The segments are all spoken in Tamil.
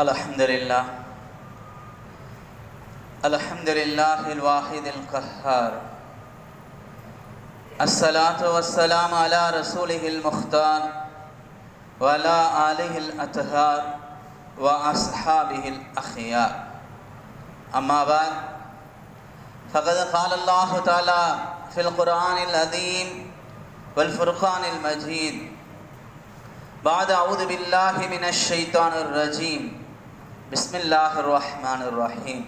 الحمد لله الحمد لله الواحد القهار الصلاة والسلام على رسوله المختار وعلى آله الأطهار وأصحابه الأخيار أما بعد فقد قال الله تعالى في القرآن العظيم والفرقان المجيد بعد أعوذ بالله من الشيطان الرجيم بسم الله الرحمن الرحيم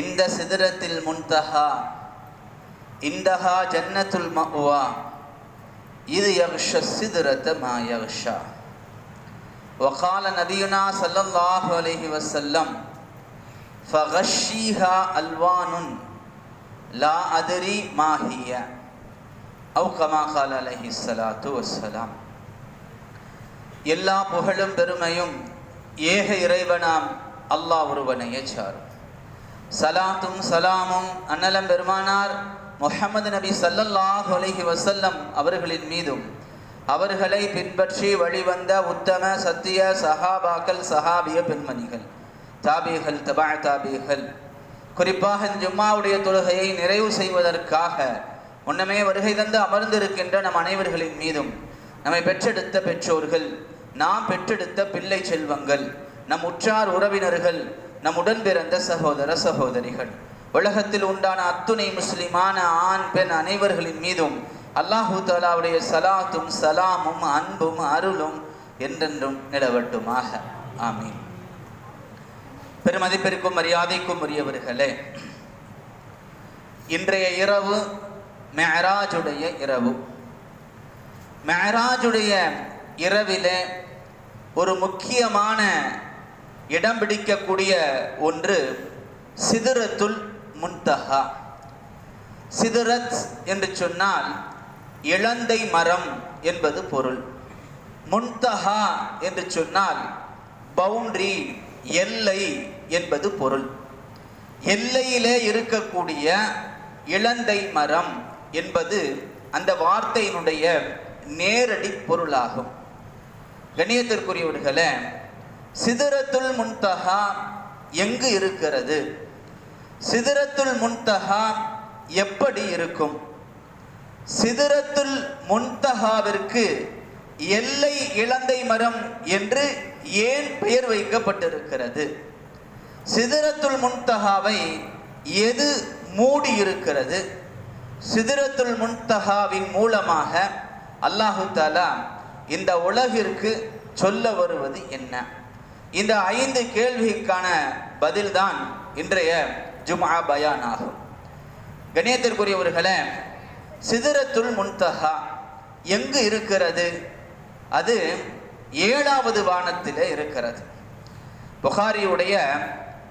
இந்த சிதறத்தில் முன்தஹா இந்தஹா ஜன்னத்துல் மஅவா இது யக்ஷ சிதறத்த மா யக்ஷா وقال نبينا صلى الله عليه وسلم فغشيها ألوان لا أدري ما هي أو كما قال عليه الصلاة والسلام எல்லா புகழும் பெருமையும் ஏக இறைவனாம் அல்லாஹ் ஒருவனையே சாரும். சலாத்தும் சலாமும் அன்னலம் பெருமானார் முஹம்மது நபி சல்லல்லாஹ் அலஹி வசல்லம் அவர்களின் மீதும் அவர்களை பின்பற்றி வழிவந்த உத்தம சத்திய சஹாபாக்கள் சஹாபிய பெண்மணிகள் தாபிகள் தபா தாபிகள். குறிப்பாக இந்த ஜும்மாவுடைய தொழுகையை நிறைவு செய்வதற்காக முன்னமே வருகை தந்து அமர்ந்திருக்கின்ற நம் அனைவர்களின் மீதும் நம்மை பெற்றெடுத்த பெற்றோர்கள் நாம் பெற்றெடுத்த பிள்ளை செல்வங்கள் நம் உற்றார் உறவினர்கள் நம் உடன் பிறந்த சகோதர சகோதரிகள். உலகத்தில் உண்டான அத்துணை முஸ்லிமான ஆண் பெண் அனைவர்களின் மீதும் அல்லாஹூ தாலாவுடைய சலாத்தும் சலாமும் அன்பும் அருளும் என்றென்றும் நிலவட்டுமாக. ஆமீன். பெருமதிப்பிற்கும் மரியாதைக்கும் உரியவர்களே இன்றைய இரவு மெஹராஜுடைய இரவு. மெஹராஜுடைய இரவிலே ஒரு முக்கியமான இடம் பிடிக்கக்கூடிய ஒன்று சிதறத்துல் முன்தஹா. சிதறத் என்று சொன்னால் இளந்தை மரம் என்பது பொருள். முன்தஹா என்று சொன்னால் பவுண்டரி எல்லை என்பது பொருள். எல்லையிலே இருக்கக்கூடிய இளந்தை மரம் என்பது அந்த வார்த்தையினுடைய நேரடி பொருளாகும். கண்ணியத்திற்குரியவர்களே சிதறத்துல் முன்தஹா எங்கு இருக்கிறது? சிதறத்துல் முன்தஹா எப்படி இருக்கும்? சிதறத்துல் முன்தஹாவிற்கு எல்லை இலந்தை மரம் என்று ஏன் பெயர் வைக்கப்பட்டிருக்கிறது? சிதறத்துல் முன்தஹாவை எது மூடி இருக்கிறது? சிதறத்துல் முன்தஹாவின் மூலமாக அல்லாஹு தாலா இந்த உலகிற்கு சொல்ல வருவது என்ன? இந்த ஐந்து கேள்விக்கான பதில்தான் இன்றைய ஜுமா பயான் ஆகும் கணியத்திற்குரியவர்களே சிதறத்துள் முன்தஹா எங்கு இருக்கிறது? அது ஏழாவது வானத்தில் இருக்கிறது. புகாரியுடைய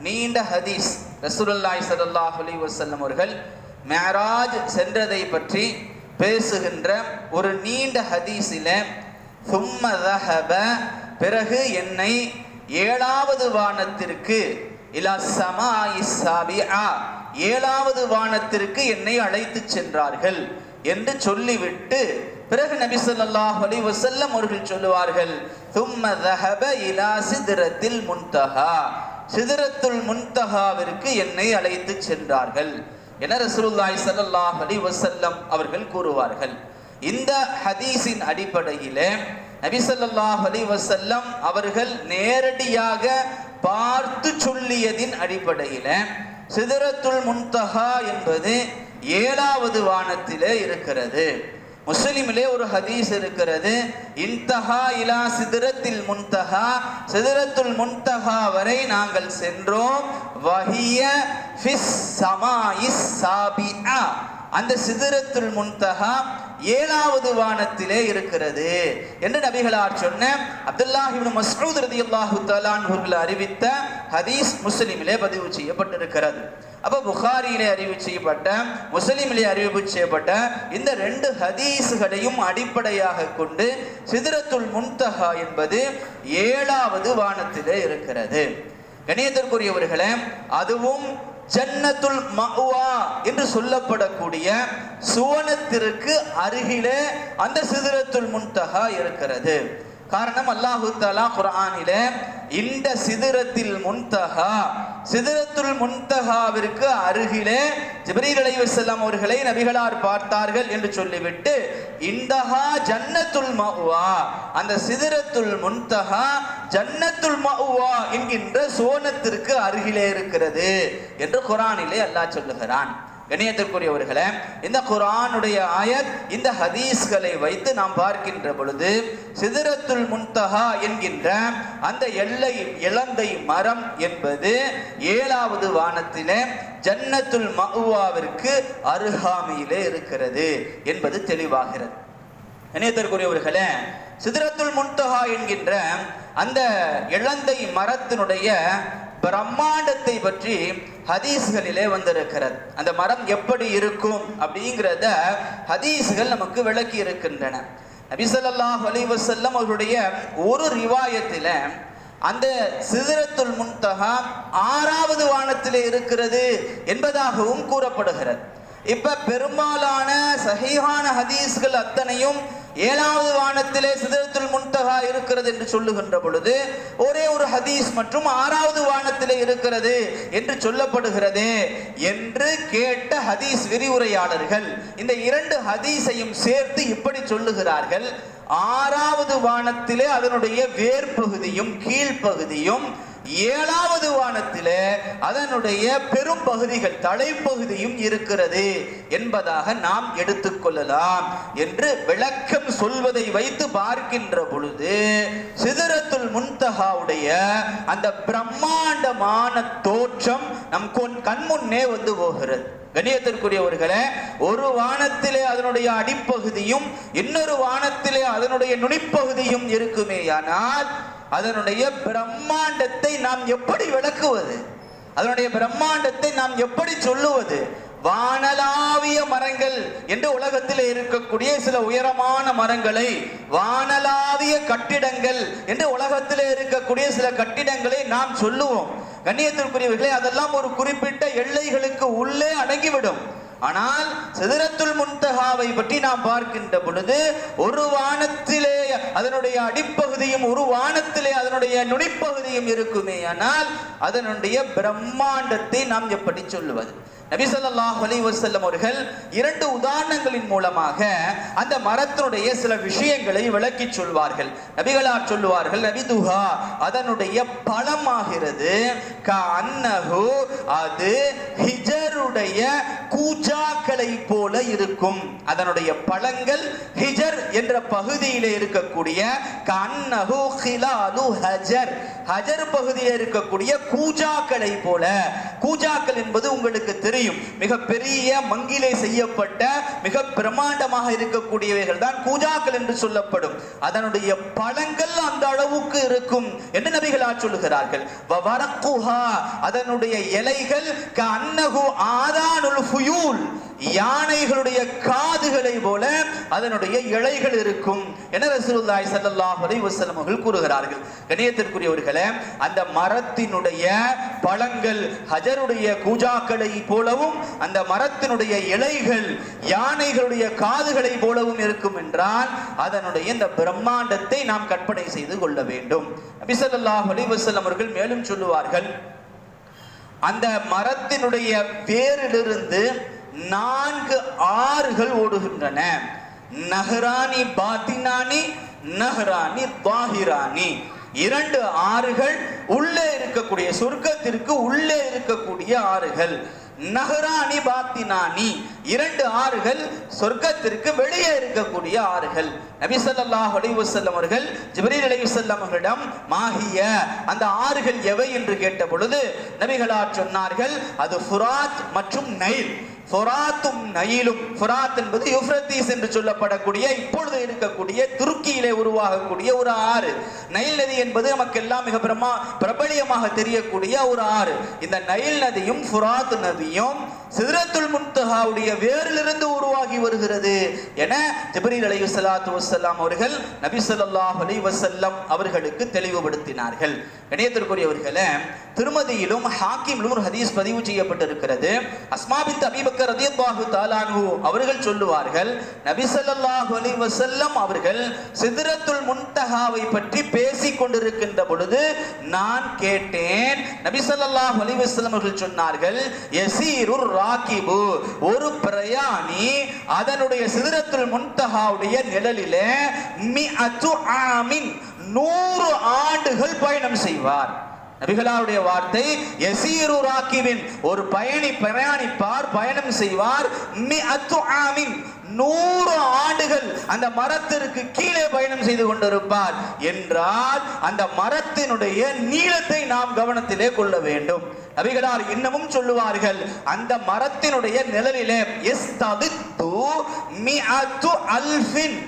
நீண்ட ஹதீஸ் ரசூலுல்லாய் சல்லாஹ் அலி வசல்லம் அவர்கள் மேராஜ் சென்றதை பற்றி பேசுகின்ற ஒரு நீண்ட ஹதீஸில் சும்மதஹப பிறகு என்னை ஏழாவது வானத்திற்கு இலா சமா இசாபியா ஏழாவது வானத்திற்கு என்னை அழைத்து சென்றார்கள் என்று சொல்லிவிட்டு பிறகு நபி சொல்லாஹ் அலி வசல்லம் அவர்கள் சொல்லுவார்கள் தும்ம தஹப இலா சிதிரத்தில் முன்தஹா. சிதிரத்துல் முன்தஹாவிற்கு என்னை அழைத்து சென்றார்கள் என ரசூல்லாய் சல்லாஹ் அலி வசல்லம் அவர்கள் கூறுவார்கள். இந்த ஹதீஸின் அடிப்படையிலே நபிசல்லாஹ் அலி வசல்லம் அவர்கள் நேரடியாக பார்த்து சொல்லியதின் அடிப்படையில சிதறத்துல் முன்தஹா என்பது ஏழாவது வானத்திலே இருக்கிறது. முஸ்லிமிலே ஒரு ஹதீஸ் இருக்கிறது. இன்தஹா இலா சிதறத்தில் முன்தஹா சிதறத்துல் முன்தஹா வரை நாங்கள் சென்றோம். வஹிய ஃபிஸ் சமாயிஸ் சாபிஆ அந்த சிதறத்துல் முன்தஹா ஏழாவது வானத்திலே இருக்கிறது என்று நபிகளார் சொன்ன அப்துல்லாஹ் மஸ்ரூத் ரதி அல்லாஹு தஆலா அறிவித்த ஹதீஸ் முஸ்லிமிலே பதிவு செய்யப்பட்டிருக்கிறது. அப்போ புகாரியிலே அறிவு செய்யப்பட்ட முஸ்லிமிலே அறிவிப்பு செய்யப்பட்ட இந்த ரெண்டு ஹதீஸுகளையும் அடிப்படையாக கொண்டு சிதறத்துல் முன்தஹா என்பது ஏழாவது வானத்திலே இருக்கிறது. கணியத்திற்குரியவர்களே அதுவும் ஜன்னத்துல் மஅவா என்று சொல்லப்படக்கூடிய சுவனத்திற்கு அருகிலே அந்த சிதறத்துல் முன்தகா இருக்கிறது. காரணம் அல்லாஹு தாலா குரானில இந்த சிதறத்தில் முன்தஹா சிதிரத்துல் முன்தஹாவிற்கு அருகிலே ஜிப்ரீல் செல்லம் அவர்களை நபிகளார் பார்த்தார்கள் என்று சொல்லிவிட்டு இந்தஹா ஜன்னத்துல் மவுவா அந்த சிதறத்துல் முன்தஹா ஜன்னத்துல் மவுவா என்கின்ற சோனத்திற்கு அருகிலே இருக்கிறது என்று குர்ஆனிலே அல்லாஹ் சொல்லுகிறான். கணியத்திற்குரியவர்களே இந்த குரானுடைய ஆயத் இந்த ஹதீஸ்களை வைத்து நாம் பார்க்கின்ற பொழுது சிதறத்துல் முன்தஹா என்கின்ற அந்த எல்லை இளந்தை மரம் என்பது ஏழாவது வானத்திலே ஜன்னத்துல் மகுவாவிற்கு அருகாமையிலே இருக்கிறது என்பது தெளிவாகிறது. இணையத்திற்குரியவர்களே சிதறத்துல் முன்தஹா என்கின்ற அந்த இளந்தை மரத்தினுடைய பிரம்மாண்டத்தை பற்றி ஹதீஸ்களிலே வந்திருக்கிறது. அந்த மரம் எப்படி இருக்கும் அப்படிங்கிறத ஹதீஸ்கள் நமக்கு விளக்கி இருக்கின்றன. நபிசல்லாஹ் அலிவசல்லம் அவருடைய ஒரு ரிவாயத்தில் அந்த சிதறத்துள் முன்தகா ஆறாவது வானத்திலே இருக்கிறது என்பதாகவும் கூறப்படுகிறது. இப்ப பெரும்பாலான சஹீஹான ஹதீஸ்கள் அத்தனையும் ஏழாவது வானத்திலே சிதறத்துல் முன்தகா இருக்கிறது என்று சொல்லுகின்ற பொழுது ஒரே ஒரு ஹதீஸ் மற்றும் ஆறாவது வானத்திலே இருக்கிறது என்று சொல்லப்படுகிறது என்று கேட்ட ஹதீஸ் விரிவுரையாளர்கள் இந்த இரண்டு ஹதீஸையும் சேர்த்து இப்படி சொல்லுகிறார்கள். ஆறாவது வானத்திலே அதனுடைய வேர்பகுதியும் கீழ்ப்பகுதியும் ஏழாவது வானத்திலே அதனுடைய பெரும் பகுதிகள் தலைப்பகுதியும் இருக்கிறது என்பதாக நாம் எடுத்துக்கொள்ளலாம் என்று விளக்கம் சொல்வதை வைத்து பார்க்கின்ற பொழுது சிதறத்துல் முன்தகாவுடைய அந்த பிரம்மாண்டமான தோற்றம் நம் கண்முன்னே வந்து போகிறது. கணியத்திற்குரியவர்களே ஒரு வானத்திலே அதனுடைய அடிப்பகுதியும் இன்னொரு வானத்திலே அதனுடைய நுனிப்பகுதியும் இருக்குமேயானால் அதனுடைய பிரம்மாண்டத்தை நாம் எப்படி விளக்குவது? அதனுடைய பிரம்மாண்டத்தை நாம் எப்படி சொல்லுவது? வானலாவிய மரங்கள் என்று உலகத்தில் இருக்கக்கூடிய சில உயரமான மரங்களை வானலாவிய கட்டிடங்கள் என்று உலகத்தில் இருக்கக்கூடிய சில கட்டிடங்களை நாம் சொல்லுவோம். கண்ணியத்திற்குரியவர்களே அதெல்லாம் ஒரு குறிப்பிட்ட எல்லைகளுக்கு உள்ளே அடங்கிவிடும். ஆனால் சிதறத்துல் முன்தகாவை பற்றி நாம் பார்க்கின்ற பொழுது ஒரு வானத்திலே அதனுடைய அடிப்பகுதியும் ஒரு வானத்திலே அதனுடைய நுனிப்பகுதியும் இருக்குமே ஆனால் அதனுடைய பிரம்மாண்டத்தை நாம் எப்படி சொல்லுவது? நபிசல்லாஹ் ஸல்லல்லாஹு அலைஹி அவர்கள் இரண்டு உதாரணங்களின் மூலமாக அந்த மரத்தினுடைய சில விஷயங்களை விளக்கி சொல்வார்கள். நபிகளார் சொல்லுவார்கள் நபிதுஹா அதனுடைய பழமாகிறது. அன்னஹு அது ஹிஜருடைய கூஜாக்களை போல இருக்கும். அதனுடைய பழங்கள் ஹிஜர் என்ற பகுதியிலே இருக்கக்கூடிய கண்ணஹு ஹிலாலு ஹஜர். ஹஜர் பகுதியில் இருக்கக்கூடிய கூஜாக்களை போல கூஜாக்கள் என்பது உங்களுக்கு தெரியும். மிக பெரிய மங்கிலே செய்யப்பட்ட மிக பிரமாண்டமாக இருக்கக்கூடியவைகள் தான் கூஜாக்கள் என்று சொல்லப்படும். அதனுடைய பழங்கள் அந்த அளவுக்கு இருக்கும் என்று நபிகளார் சொல்லுகிறார்கள். அதனுடைய இலைகள் கண்ணகு ஆதானுல் ஃபுயூல். யானைகளுடைய காதுகளை போல அதனுடைய இலைகள் இருக்கும் என ரசூலுல்லாஹி ஸல்லல்லாஹு அலைஹி வஸல்லம் அவர்கள் கூறுகிறார்கள். கணியத்திற்குரியவர்களே அந்த மரத்தினுடைய பழங்கள் ஹஜருடைய கூஜாக்களை போலவும் அந்த மரத்தினுடைய இலைகள் யானைகளுடைய காதுகளை போலவும் இருக்கும் என்றால் அதனுடைய இந்த பிரம்மாண்டத்தை நாம் கற்பனை செய்து கொள்ள வேண்டும். நபி ஸல்லல்லாஹு அலைஹி வஸல்லம் அவர்கள் மேலும் சொல்லுவார்கள் அந்த மரத்தினுடைய வேரிலிருந்து நான்கு ஆறுகள் ஓடுகின்றன. நஹரானி பாத்தினானி நஹரானி பாஹிரானி இரண்டு ஆறுகள் உள்ளே இருக்கக்கூடிய சொர்க்கத்திற்கு உள்ளே இருக்கக்கூடிய ஆறுகள். நகராணி பாத்தினானி. இரண்டு ஆறுகள் சொர்க்கத்திற்கு வெளியே இருக்கக்கூடிய ஆறுகள். நபி ஸல்லல்லாஹு அலைஹி அவர்கள் ஜிப்ரீல் அலிவசல்லம் அவர்களிடம் மாகிய அந்த ஆறுகள் எவை? என்று கேட்ட பொழுது நபிகளார் சொன்னார்கள் அது ஃபுராத் மற்றும் நைல். ஃபொராத்தும் நயிலும் ஃபொராத் என்பது யுஃப்ரத்தீஸ் என்று சொல்லப்படக்கூடிய இப்பொழுது இருக்கக்கூடிய துருக்கியிலே உருவாகக்கூடிய ஒரு ஆறு. நைல் நதி என்பது நமக்கெல்லாம் மிக பிரமா பிரபலியமாக தெரியக்கூடிய ஒரு ஆறு. இந்த நைல் நதியும் ஃபுராத் நதியும் சிதரத்துல் முன்தஹாவுடைய வேரிலிருந்து உருவாகி வருகிறது என ஜிப்ரீல் அலி ஸலாத்து வசல்லாம் அவர்கள் நபி சொல்லாஹ் அலி வசல்லம் அவர்களுக்கு தெளிவுபடுத்தினார்கள். இணையத்திற்குரியவர்களே திருமதியிலும் ஹாக்கிமிலும் ஒரு ஹதீஸ் பதிவு செய்யப்பட்டிருக்கிறது. அஸ்மாபித் அபிபக்கர் அபீபக்கர் ரலியல்லாஹு தஆலா அவர்கள் சொல்லுவார்கள் நபி ஸல்லல்லாஹு அலி வசல்லம் அவர்கள் சிதரத்துல் முன்தஹாவை பற்றி பேசிக் கொண்டிருக்கின்ற பொழுது நான் கேட்டேன். நபி ஸல்லல்லாஹு அலி வசல்லம் அவர்கள் சொன்னார்கள் எசீருர் ராகிபு ஒரு பிரயாணி அதனுடைய சிதறத்துள் முன்தகாவுடைய நிழலிலே மி அச்சு ஆமின் நூறு ஆண்டுகள் பயணம் செய்வார். நபிகளாருடைய வார்த்தை எசீரு ராக்கிவின் ஒரு பயணி பிரயாணிப்பார் பயணம் செய்வார். மி அச்சு ஆமின் நூறு ஆண்டுகள் அந்த மரத்திற்கு கீழே பயணம் செய்து கொண்டிருப்பார். என்றால் அந்த மரத்தினுடைய நீளத்தை நாம் கவனத்திலே கொள்ள வேண்டும். நபிகளார் இன்னமும் சொல்லுவார்கள் அந்த மரத்தினுடைய நிழலிலே எஸ்ததித்து மிஅத்து அல்ஃபின்.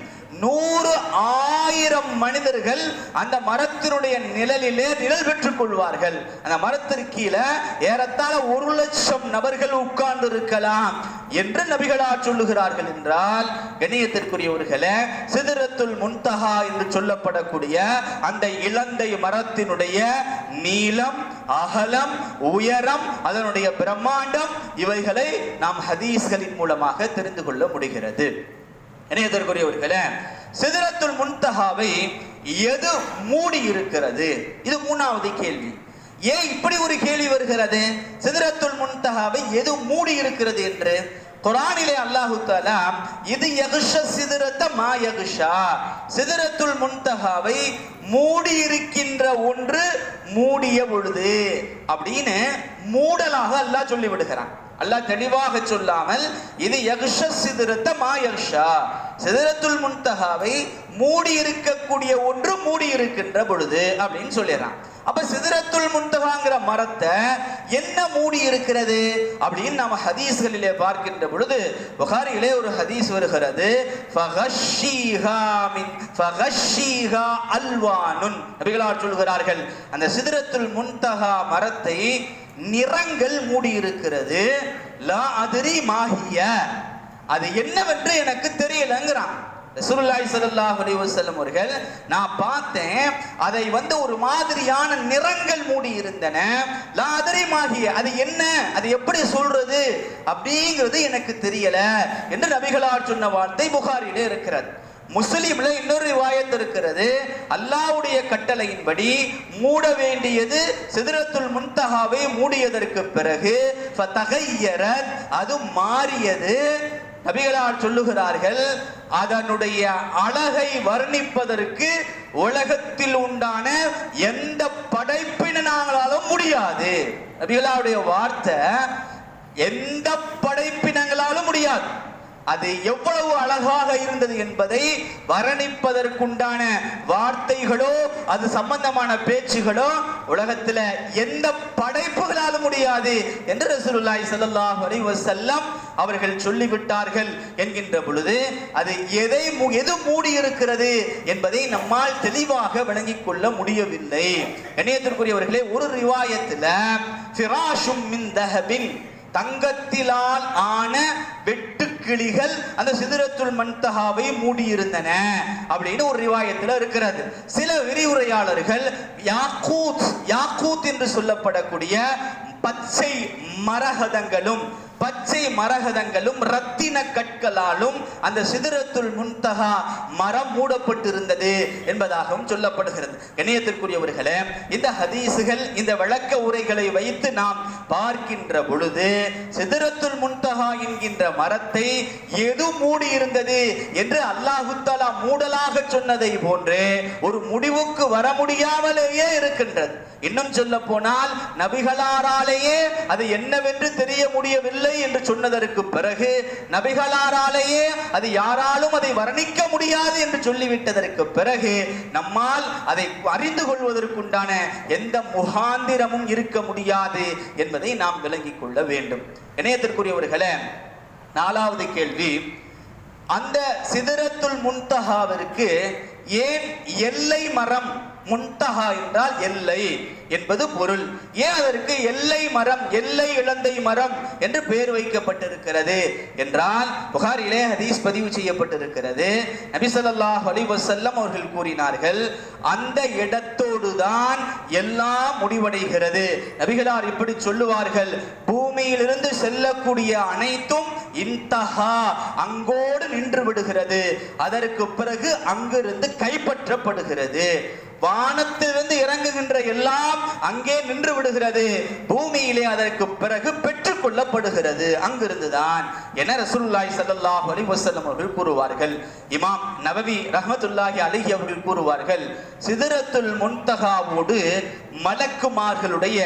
நூறு ஆயிரம் மனிதர்கள் அந்த மரத்தினுடைய நிழலிலே நிழல் பெற்றுக் கொள்வார்கள். அந்த மரத்திற்கு கீழே ஏறத்தாழ ஒரு லட்சம் நபர்கள் உட்கார்ந்து இருக்கலாம் என்று நபிகளார் சொல்லுகிறார்கள் என்றால் கணியத்திற்குரியவர்களே சிதறத்துல் முன்தஹா என்று சொல்லப்படக்கூடிய அந்த இலந்தை மரத்தினுடைய நீளம் அகலம் உயரம் அதனுடைய பிரம்மாண்டம் இவைகளை நாம் ஹதீஸ்களின் மூலமாக தெரிந்து கொள்ள முடிகிறது. இணையதற்குரியவர்களே சிதறத்துல் முன்தஹாவை எது மூடி இருக்கிறது? இது மூணாவது கேள்வி. ஏன் இப்படி ஒரு கேள்வி வருகிறது? சிதறத்துல் முன்தஹாவை எது மூடி இருக்கிறது என்று? குரானிலே அல்லாஹு தாலா இது யகுஷ சிதிரத்த மா யகுஷா. சிதிரத்துல் முன்தஹாவை மூடி இருக்கின்ற ஒன்று மூடிய பொழுது அப்படின்னு மூடலாக அல்லாஹ் சொல்லி விடுகிறான் அல்லாஹ் தெளிவாக சொல்லாமல் இது யகுஷ சிதிரத்த மா யகுஷா. சிதறத்துல் முன்தஹாவை மூடி இருக்கக்கூடிய ஒன்று மூடி இருக்கின்ற பொழுது அப்படின்னு சொல்லிடுறான். அப்ப சிதறத்துள் முன்தகாங்கிற மரத்தை என்ன மூடி இருக்கிறது அப்படின்னு நம்ம ஹதீஸ்களிலே பார்க்கின்ற பொழுது புகாரியிலே ஒரு ஹதீஸ் வருகிறது ஃபகஷீஹா அல்வானுன் நபிகளார் சொல்கிறார்கள். அந்த சிதறத்துள் முன்தகா மரத்தை நிறங்கள் மூடி இருக்கிறது. லா அதிரி மாஹிய அது என்னவென்று எனக்கு தெரியலங்கிறான். ரசூலுல்லாய் சல்லாஹ் அலிவசல்லம் அவர்கள் நான் பார்த்தேன் அதை வந்து ஒரு மாதிரியான நிறங்கள் மூடி இருந்தன. லா அது என்ன? அது எப்படி சொல்றது? அப்படிங்கிறது எனக்கு தெரியல என்று நபிகளார் சொன்ன வார்த்தை புகாரிலே இருக்கிறது. முஸ்லீம்ல இன்னொரு வாயத்து இருக்கிறது. அல்லாஹ்வுடைய கட்டளையின்படி மூட வேண்டியது சிதறத்துள் முன்தஹாவை மூடியதற்கு பிறகு அது மாறியது. நபிகளார் சொல்லுகிறார்கள் அதனுடைய அழகை வர்ணிப்பதற்கு உலகத்தில் உண்டான எந்த படைப்பினாலும் முடியாது. நபிகளாருடைய வார்த்தை எந்த படைப்பினங்களாலும் முடியாது. அது எவ்வளவு அழகாக இருந்தது என்பதை வர்ணிப்பதற்குண்டான வார்த்தைகளோ அது சம்பந்தமான பேச்சுகளோ உலகத்துல எந்த படைப்புகளாலும் முடியாது என்று ரசூலுல்லாஹி ஸல்லல்லாஹு அலைஹி வஸல்லம் அவர்கள் சொல்லிவிட்டார்கள் என்கின்ற பொழுது அது எதை எது மூடி இருக்கிறது என்பதை நம்மால் தெளிவாக விளங்கிக் கொள்ள முடியவில்லை. இணையத்திற்குரியவர்களே ஒரு ரிவாயத்துல ஃபிராஷும் மின் தஹபின் தங்கத்திலால் ஆன வெட்டுக்கிளிகள் அந்த சிதறத்துல் மன்தஹாவை மூடியிருந்தன அப்படின்னு ஒரு ரிவாயத்தில் இருக்கிறது. சில விரிவுரையாளர்கள் யாக்கூத் யாக்கூத் என்று சொல்லப்படக்கூடிய பச்சை மரகதங்களும் பச்சை மரகதங்களும் ரத்தின கற்களாலும் அந்த சிதறத்துள் முன்தகா மரம் மூடப்பட்டிருந்தது என்பதாகவும் சொல்லப்படுகிறது. கணியத்திற்குரியவர்களே இந்த ஹதீசுகள் இந்த விளக்க உரைகளை வைத்து நாம் பார்க்கின்ற பொழுது சிதறத்துள் முன்தகா என்கின்ற மரத்தை எது மூடி இருந்தது என்று அல்லாஹுத்தாலா மூடலாக சொன்னதை போன்று ஒரு முடிவுக்கு வர முடியாமலேயே இருக்கின்றது. இன்னும் சொல்ல போனால் நபிகளாராலேயே அது என்னவென்று தெரிய முடியவில்லை என்று சொன்னதற்கு பிறகு நபிகளாராலேயே அது யாராலும் அதை வர்ணிக்க முடியாது என்று சொல்லிவிட்டதற்கு பிறகு நம்மால் அதை அறிந்து கொள்வதற்குண்டான எந்த முகாந்திரமும் இருக்க முடியாது என்பதை நாம் விளங்கிக் கொள்ள வேண்டும். இணையத்திற்குரியவர்களே நாலாவது கேள்வி. அந்த சிதறத்துல் முன்தகாவிற்கு ஏன் எல்லை மரம் முன்தஹா என்றால் எல்லை என்பது பொருள். ஏன் அதற்கு எல்லை மரம் எல்லை இழந்தை மரம் என்று பெயர் வைக்கப்பட்டிருக்கிறது என்றால் புகாரிலே ஹதீஸ் பதிவு செய்யப்பட்டிருக்கிறது. நபிசல்லாஹ் ஸல்லல்லாஹு அலைஹி அவர்கள் கூறினார்கள் அந்த இடத்தோடு தான் எல்லாம் முடிவடைகிறது. நபிகளார் இப்படி சொல்லுவார்கள் பூமியிலிருந்து செல்லக்கூடிய அனைத்தும் இன்தஹா அங்கோடு நின்று விடுகிறது. அதற்கு பிறகு அங்கிருந்து கைப்பற்றப்படுகிறது. வானத்திலிருந்து இறங்குகின்ற எல்லாம் அங்கே நின்று விடுகிறது. பூமியிலே அதற்கு பிறகு பெற்றுக் கொள்ளப்படுகிறது. அங்கிருந்துதான் என ரசூல்லாய் சதல்லாஹ் அலி வஸல்லம் அவர்கள் கூறுவார்கள். இமாம் நவவி ரஹமத்துல்லாஹி அலைஹி அவர்கள் கூறுவார்கள் சிதறத்துல் முன்தகாவோடு மலக்குமார்களுடைய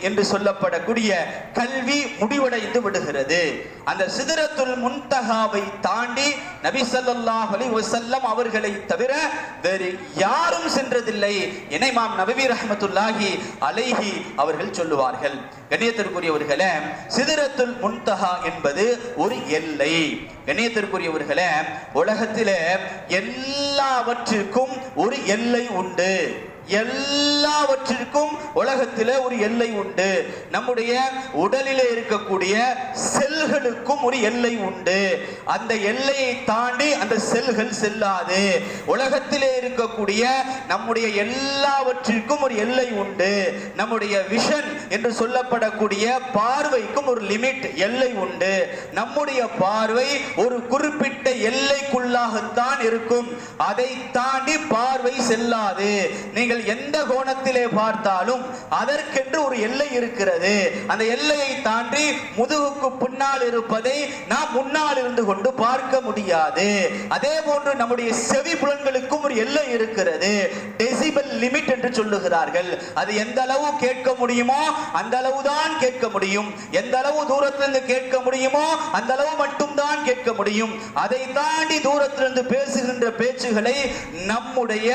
என்று சொல்லப்படக்கூடிய கல்வி முடிவடைந்து விடுகிறது. அந்த சிதறத்துல் முன்தகாவை தாண்டி நபி ஸல்லல்லாஹு அவர்களை தவிர வேறு யாரும் சென்றதில்லை என மாம் நபவி ரஹ்மத்துல்லாஹி அலைஹி அவர்கள் சொல்லுவார்கள். கண்ணியத்திற்குரியவர்களே சிதறத்துல் முன்தஹா என்பது ஒரு எல்லை. கண்ணியத்திற்குரியவர்களே உலகத்திலே எல்லாவற்றிற்கும் ஒரு எல்லை உண்டு. எல்லாவற்றிற்கும் உலகத்திலே ஒரு எல்லை உண்டு. நம்முடைய உடலிலே இருக்கக்கூடிய செல்களுக்கும் ஒரு எல்லை உண்டு. அந்த எல்லையை தாண்டி அந்த செல்கள் செல்லாது. உலகத்திலே இருக்கக்கூடிய நம்முடைய எல்லாவற்றிற்கும் ஒரு எல்லை உண்டு. நம்முடைய விஷன் என்று சொல்லப்படக்கூடிய பார்வைக்கும் ஒரு லிமிட் எல்லை உண்டு. நம்முடைய பார்வை ஒரு குறிப்பிட்ட எல்லைக்குள்ளாகத்தான் இருக்கும். அதை தாண்டி பார்வை செல்லாது. நீங்கள் எந்த கோணத்திலே பார்த்தாலும் அதற்கென்று ஒரு எல்லை இருக்கிறது. அந்த எல்லையை தாண்டி முதுகுக்கு பின்னால் இருப்பதை நாம் முன்னால் இருந்து கொண்டு பார்க்க முடியாது. அதே போன்று நம்முடைய செவி புலன்களுக்கும் ஒரு எல்லை இருக்கிறது. டெசிபல் லிமிட் என்று சொல்லுகிறார்கள். அது எந்த அளவு கேட்க முடியுமோ அந்த அளவு தான் கேட்க முடியும். எந்த அளவு தூரத்திலிருந்து கேட்க முடியுமோ அந்த அளவு மட்டும்தான் கேட்க முடியும். அதை தாண்டி தூரத்திலிருந்து பேசுகின்ற பேச்சுகளை நம்முடைய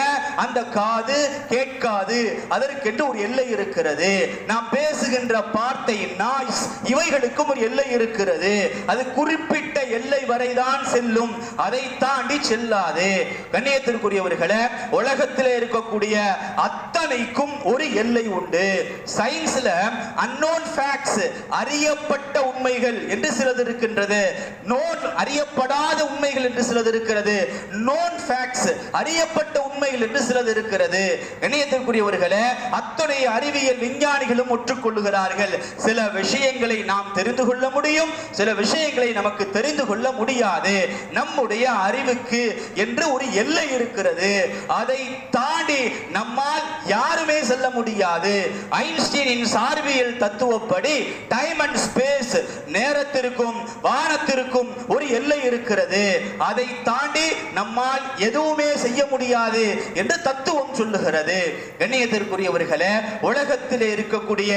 அந்த காது கேட்காது. அதற்கென்று ஒரு எல்லை இருக்கிறது. நாம் பேசுகின்ற வார்த்தை நாய்ஸ் இவைகளுக்கும் ஒரு எல்லை இருக்கிறது. அது குறிப்பிட்ட எல்லை வரைதான் செல்லும். அதை தாண்டி செல்லாது. கண்ணியத்திற்குரியவர்களே உலகத்தில் இருக்கக்கூடிய அத்தனைக்கும் ஒரு எல்லை உண்டு. சயின்ஸ்ல அன்னோன் ஃபேக்ட்ஸ் அறியப்பட்ட உண்மைகள் என்று சிலது இருக்கின்றது. நோன் அறியப்படாத உண்மைகள் என்று சிலது இருக்கிறது. நோன் ஃபேக்ட்ஸ் அறியப்பட்ட உண்மைகள் என்று சிலது இருக்கிறது. இணையத்திற்குரியவர்களே அத்தனை அறிவியல் விஞ்ஞானிகளும் ஒற்றுக்கொள்ளுகிறார்கள். சில விஷயங்களை நாம் தெரிந்து கொள்ள முடியும் சில விஷயங்களை நமக்கு தெரிந்து கொள்ள முடியாது. நம்முடைய அறிவுக்கு என்று ஒரு எல்லை இருக்கிறது. அதை தாண்டி நம்மால் யாருமே செல்ல முடியாது. ஐன்ஸ்டீனின் சார்பியல் தத்துவப்படி டைம் அண்ட் ஸ்பேஸ் நேரத்திற்கும் வானத்திற்கும் ஒரு எல்லை இருக்கிறது. அதை தாண்டி நம்மால் எதுவுமே செய்ய முடியாது என்று தத்துவம் சொல்லுகிறது. கண்ணியத்திற்குரியவர்களே உலகத்தில் இருக்கக்கூடிய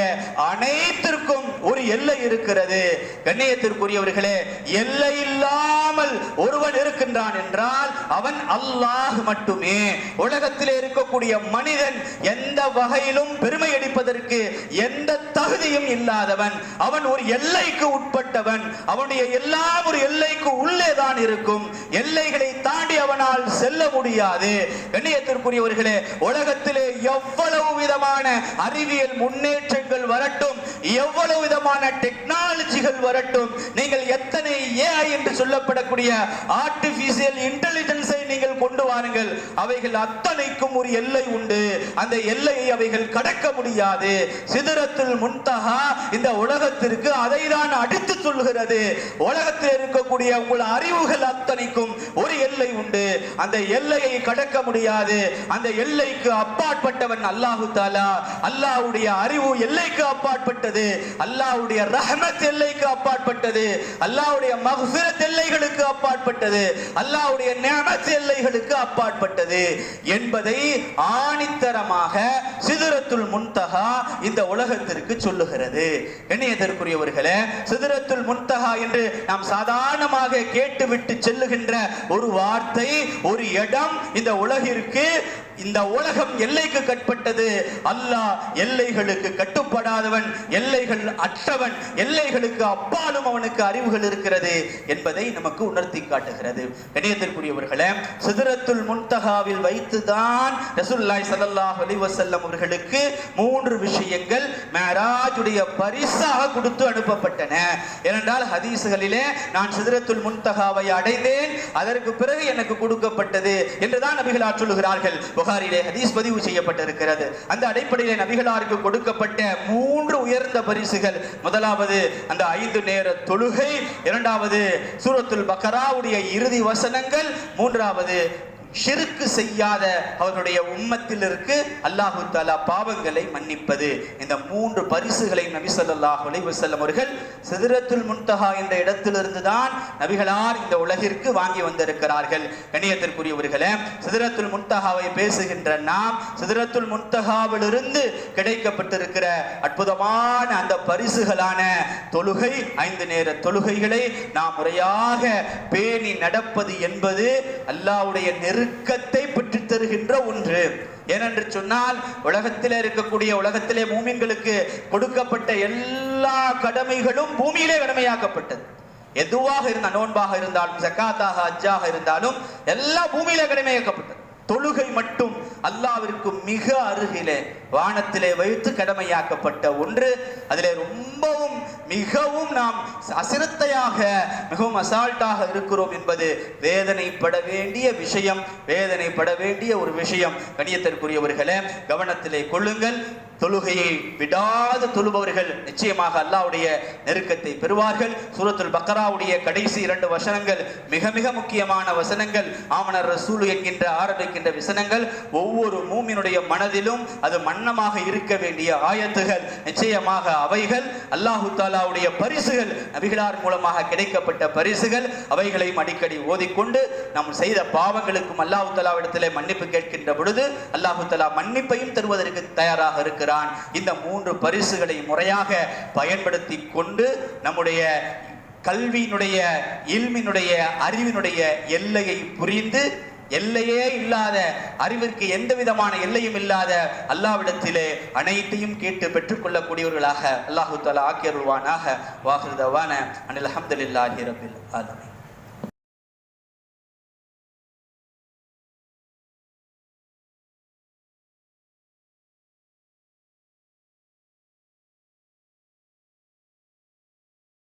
அனைத்திற்கும் ஒரு எல்லை இருக்கிறது. கண்ணியத்திற்குரியவர்களே எல்லை இல்லாமல் ஒருவன் இருக்கின்றான் என்றால் அவன் அல்லாஹ் மட்டுமே. உலகத்தில் இருக்கக்கூடிய மனிதன் எந்த வகையிலும் பெருமை அடிப்பதற்கு எந்த தகுதியும் இல்லாதவன் அவன் ஒரு எல்லைக்கு உட்பட்டவன் அவனுடைய எல்லாம் ஒரு எல்லைக்கு உள்ளே தான் இருக்கும். எல்லைகளை தாண்டி அவனால் செல்ல முடியாது. கண்ணியத்திற்குரியவர்களே உலகத்தில் எவ்வளவு விதமான அறிவியல் முன்னேற்றங்கள் வரட்டும் எவ்வளவு விதமான டெக்னாலஜிகள் வரட்டும் நீங்கள் எத்தனை ஏஐ என்று சொல்லப்படக்கூடிய ஆர்டிபிஷியல் இன்டெலிஜென்ஸை நீங்கள் கொண்டு வாருங்கள். அவைகள் அத்தனைக்கும் ஒரு எல்லை உண்டு. அந்த எல்லையை அவைகள் கடக்க முடியாது. சிதறத்தில் முன்தகா இந்த உலகத்திற்கு அதை தான் அடித்து சொல்கிறது. உலகத்தில் இருக்கக்கூடிய உங்கள் அறிவுகள் அத்தனைக்கும் ஒரு எல்லை உண்டு. அந்த எல்லையை கடக்க முடியாது. அந்த எல்லைக்கு அப்பாற்பட்டவன் அல்லாஹு தாலா. அல்லாஹ்வுடைய அறிவு எல்லைக்கு அப்பாற்பட்டது. அல்லாஹ்வுடைய ரஹமத் எல்லைக்கு அப்பாற்பட்டது. அல்லாஹ்வுடைய மக்ஃபிரத் எல்லைகளுக்கு அப்பாற்பட்டது. அல்லாஹ்வுடைய நிஅமத் எல்லைகளுக்கு அப்பாற்பட்டது. என்பதை ஆணித்தரமாக சிதறத்துல் முன்தகா இந்த உலகத்திற்கு சொல்லுகிறது. இணையதற்குரியவர்களே சிதறத்துல் முன்தகா என்று நாம் சாதாரணமாக கேட்டுவிட்டு செல்லுகின்ற ஒரு வார்த்தை ஒரு இடம் இந்த உலகிற்கு இந்த உலகம் எல்லைக்கு கட்பட்டது. அல்லாஹ் எல்லைகளுக்கு கட்டுப்படாதவன் எல்லைகள் அற்றவன் எல்லைகளுக்கு அப்பாலும் அவனுக்கு அறிவுகள் இருக்கிறது என்பதை நமக்கு உணர்த்தி காட்டுகிறது. கணியத்திற்குரியவர்களே சிதறத்துல் முன்தகாவில் வைத்துதான் ரசூலுல்லாஹி சதல்லாஹ் அலைஹி அவர்களுக்கு மூன்று விஷயங்கள் மேராஜுடைய பரிசாக கொடுத்து அனுப்பப்பட்டன. ஏனென்றால் ஹதீசுகளிலே நான் சிதறத்துல் முன்தகாவை அடைந்தேன் அதற்கு பிறகு எனக்கு கொடுக்கப்பட்டது என்றுதான் நபிகள் சொல்லுகிறார்கள். புகாரிலே ஹதீஸ் பதிவு செய்யப்பட்டிருக்கிறது. அந்த அடிப்படையிலே நபிகளாருக்கு கொடுக்கப்பட்ட மூன்று உயர்ந்த பரிசுகள். முதலாவது அந்த ஐந்து நேர தொழுகை. இரண்டாவது சூரத்துல் பக்கராவுடைய இறுதி வசனங்கள். மூன்றாவது ஷிருக்கு செய்யாத அவருடைய உம்மத்திலிருக்கு அல்லாஹு தாலா பாவங்களை மன்னிப்பது. இந்த மூன்று பரிசுகளை நபி சொல்லாஹ் அலைஹி அவர்கள் சிதறத்துல் முன்தகா என்ற இடத்திலிருந்து தான் நபிகளார் இந்த உலகிற்கு வாங்கி வந்திருக்கிறார்கள். கணியத்திற்குரியவர்களே சிதறத்துல் முன்தகாவை பேசுகின்ற நாம் சிதறத்துல் முன்தஹாவிலிருந்து கிடைக்கப்பட்டிருக்கிற அற்புதமான அந்த பரிசுகளான தொழுகை ஐந்து நேர தொழுகைகளை நாம் முறையாக பேணி நடப்பது என்பது அல்லாஹ்வுடைய நெருக்கத்தை பெற்று தருகின்ற ஒன்று. ஏனென்று சொன்னால் உலகத்திலே இருக்கக்கூடிய உலகத்திலே மூமின்களுக்கு கொடுக்கப்பட்ட எல்லா கடமைகளும் பூமியிலே கடமையாக்கப்பட்டது. எதுவாக இருந்த நோன்பாக இருந்தாலும் ஜக்காத்தாக அஜ்ஜாக இருந்தாலும் எல்லாம் பூமியிலே கடமையாக்கப்பட்டது. தொழுகை மட்டும் அல்லாவிற்கு மிக அருகிலே வானத்திலே வைத்து கடமையாக்கப்பட்ட ஒன்று. அதிலே ரொம்பவும் மிகவும் நாம் அசிரத்தையாக மிகவும் அசால்ட்டாக இருக்கிறோம் என்பது வேதனைப்பட வேண்டிய விஷயம். வேதனைப்பட வேண்டிய ஒரு விஷயம். கணியத்திற்குரியவர்களே கவனத்திலே கொள்ளுங்கள். தொழுகையை விடாது தொழுபவர்கள் நிச்சயமாக அல்லாவுடைய நெருக்கத்தை பெறுவார்கள். சூரத்துல் பக்கராவுடைய கடைசி இரண்டு வசனங்கள் மிக மிக முக்கியமான வசனங்கள். ஆமனர் ரசூல் என்கின்ற ஆரம்பிக்கின்ற வசனங்கள். ஒவ்வொரு மூமினுடைய மனதிலும் அது மன்னமாக இருக்க வேண்டிய ஆயத்துகள் நிச்சயமாக அவைகள். அல்லாஹு தாலாவுடைய பரிசுகள் நபிகளார் மூலமாக கிடைக்கப்பட்ட பரிசுகள். அவைகளையும் அடிக்கடி ஓதிக்கொண்டு நாம் செய்த பாவங்களுக்கும் அல்லாஹு தலாவிடத்திலே மன்னிப்பு கேட்கின்ற பொழுது அல்லாஹு தலா மன்னிப்பையும் தருவதற்கு தயாராக இருக்கிறான் இந்த மூன்று பரிசுகளை முறையாக பயன்படுத்தி கொண்டு நம்முடைய கல்வியினுடைய இல்மினுடைய அறிவினுடைய எல்லையை புரிந்து எல்லையே இல்லாத அறிவிற்கு எந்த விதமான எல்லையும் இல்லாத அல்லாவிடத்திலே அனைத்தையும் கேட்டு பெற்றுக்கொள்ளக்கூடியவர்களாக அல்லாஹு தாலா ஆக்கியருள்வானாக வாகிருதவான அனில் அஹமதுல்லாஹி ரபில் ஆலமி